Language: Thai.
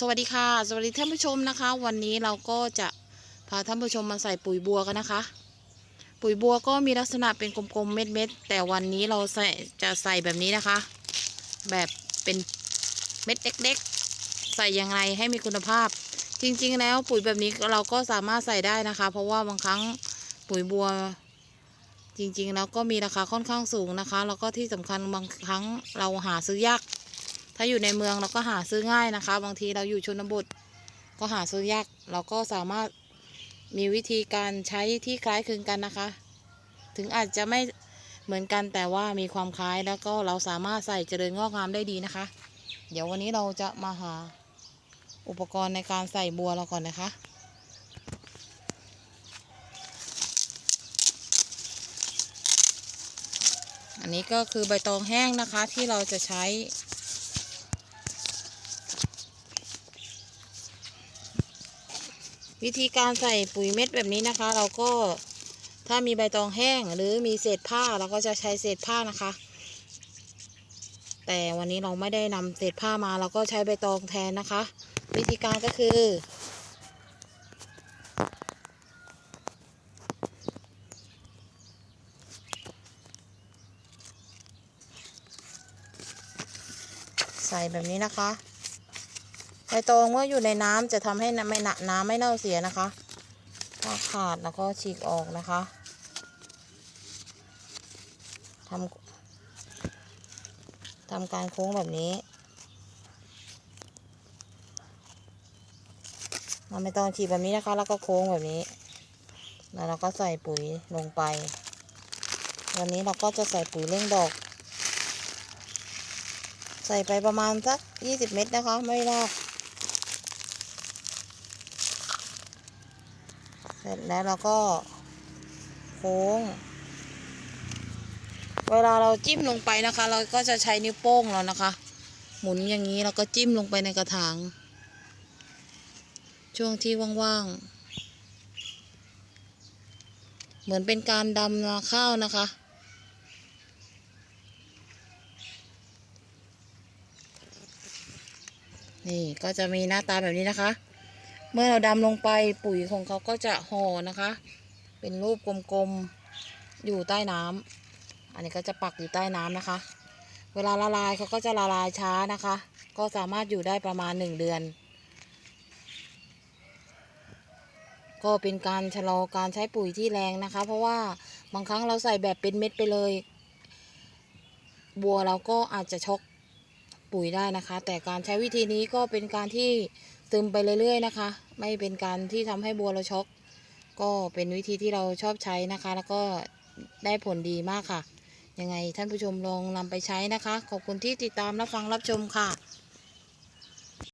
สวัสดีค่ะ สวัสดีท่านผู้ชมนะคะ วันนี้เราก็จะพาท่านผู้ชมมาใส่ปุ๋ยบัวกันนะคะ ปุ๋ยบัวก็มีลักษณะเป็นกลมๆเม็ดๆแต่วันนี้เราใส่จะใส่แบบนี้นะคะ แบบเป็นเม็ดเล็กๆ ใส่อย่างไรให้มีคุณภาพ จริงๆ แล้วปุ๋ยแบบนี้เราก็สามารถใส่ได้นะคะ เพราะว่าบางครั้งปุ๋ยบัว จริงๆ แล้วก็มีราคาค่อนข้างสูงนะคะ แล้วก็ที่สำคัญบางครั้งเราหาซื้อยาก ถ้าอยู่ในเมืองเราก็หาซื้อง่ายนะคะ บางทีเราอยู่ชนบท ก็หาซื้อยากเราก็สามารถมีวิธีการใช้ที่คล้ายคลึงกันนะคะ ถึงอาจจะไม่เหมือนกันแต่ว่ามีความคล้ายแล้วก็เราสามารถใส่เจริญงอกงามได้ดีนะคะ เดี๋ยววันนี้เราจะมาหาอุปกรณ์ในการใส่บัวเราก่อนนะคะอันนี้ก็คือใบตองแห้งนะคะที่เราจะใช้ วิธีการใส่ปุ๋ยเม็ดแบบนี้นะคะ เราก็ถ้ามีใบตองแห้งหรือมีเศษผ้าเราก็จะใช้เศษผ้านะคะ แต่วันนี้เราไม่ได้นำเศษผ้ามาเราก็ใช้ใบตองแทนนะคะ วิธีการก็คือ ใส่แบบนี้นะคะ ใบตองเมื่ออยู่ในน้ำจะทำให้ไม่หนักน้ำไม่เน่าเสียนะคะถ้าขาดแล้วก็ฉีกออกนะคะทำทำการโค้งแบบนี้เราไม่ต้องฉีกแบบนี้นะคะ แล้วก็โค้งแบบนี้ แล้วเราก็ใส่ปุ๋ยลงไป วันนี้เราก็จะใส่ปุ๋ยเร่งดอก ใส่ไปประมาณสักยี่สิบเม็ดนะคะ ไม่มาก เสร็จแล้วเราก็โค้ง เวลาเราจิ้มลงไปนะคะ เราก็จะใช้นิ้วโป้งเรานะคะ หมุนอย่างนี้แล้วก็จิ้มลงไปในกระถาง ช่วงที่ว่างๆ เหมือนเป็นการดำนาข้าวนะคะนี่ก็จะมีหน้าตาแบบนี้นะคะ มื่อเราดำลงไปปุ๋ยของเขาก็จะห่อนะคะ เป็นรูปกลมๆอยู่ใต้น้ำอันนี้ก็จะปักอยู่ใต้น้ำนะคะ เวลาละลายเขาก็จะละลายช้านะคะ ก็สามารถอยู่ได้ประมาณหนึ่งเดือน ก็เป็นการชะลอการใช้ปุ๋ยที่แรงนะคะ เพราะว่าบางครั้งเราใส่แบบเป็นเม็ดไปเลย บัวเราก็อาจจะช็อกปุ๋ยได้นะคะ แต่การใช้วิธีนี้ก็เป็นการที่ ซึมไปเรื่อยๆนะคะ ไม่เป็นการที่ทำให้บัวเราช็อกก็เป็นวิธีที่เราชอบใช้นะคะ แล้วก็ได้ผลดีมากค่ะ ยังไงท่านผู้ชมลองนำไปใช้นะคะ ขอบคุณที่ติดตามรับฟังรับชมค่ะ